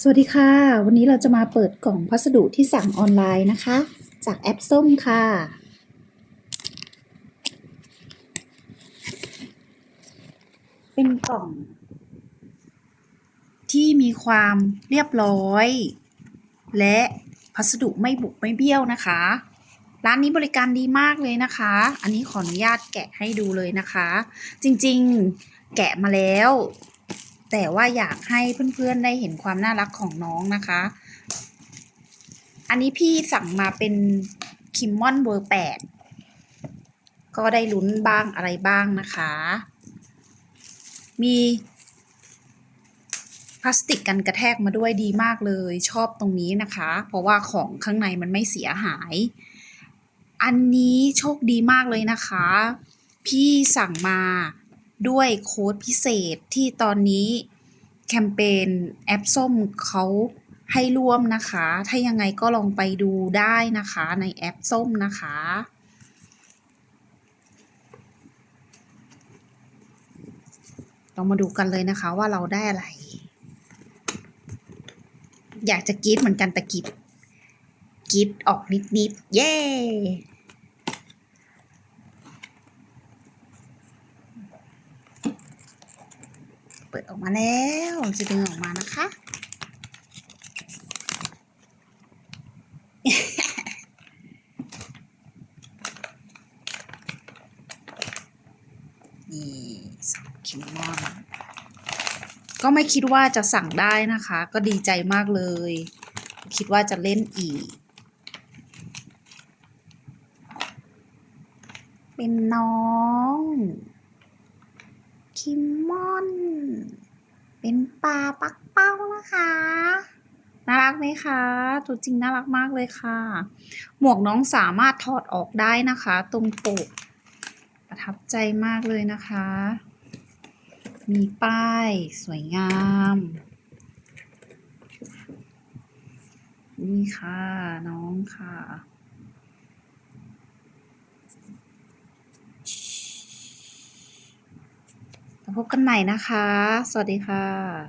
สวัสดีค่ะ วันนี้เราจะมาเปิดกล่องพัสดุที่สั่งออนไลน์นะคะ จากแอปส้มค่ะ เป็นกล่อง ที่มีความเรียบร้อย และพัสดุไม่บุกไม่เบี้ยวนะคะ ร้านนี้บริการดีมากเลยนะคะ อันนี้ขออนุญาตแกะให้ดูเลยนะคะ จริงๆ แกะมาแล้ว แต่ว่าอยากให้เพื่อนๆได้เห็นความน่ารักของน้องนะคะ อันนี้พี่สั่งมาเป็นคิมมอนเบอร์แปดก็ได้ลุ้นบ้างอะไรบ้างนะคะ มีพลาสติกกันกระแทกมาด้วยดีมากเลยชอบตรงนี้นะคะ เพราะว่าของข้างในมันไม่เสียหาย อันนี้โชคดีมากเลยนะคะ พี่สั่งมา ด้วยโค้ดพิเศษที่ตอนนี้แคมเปญแอปส้มเขาให้ร่วมนะคะ ถ้ายังไงก็ลองไปดูได้นะคะในแอปส้มนะคะเรามาดูกันเลยนะคะว่าเราได้อะไร อยากจะกรีดเหมือนกันแต่กรีดกรีดออกนิดๆ เย้ ปิดออกมาแล้วจะดึงออกมานะคะ นี่สองคิมมอนก็ไม่คิดว่าจะสั่งได้นะคะ ก็ดีใจมากเลย คิดว่าจะเล่นอีก เป็นน้อง คิมมอน เป็นปลาปักเป้านะคะ น่ารักไหมคะ ตัวจริงน่ารักมากเลยค่ะ หมวกน้องสามารถถอดออกได้นะคะ ตรงปก ประทับใจมากเลยนะคะ มีป้ายสวยงาม นี่ค่ะ น้องค่ะแล้ว พบกันใหม่นะคะ สวัสดีค่ะ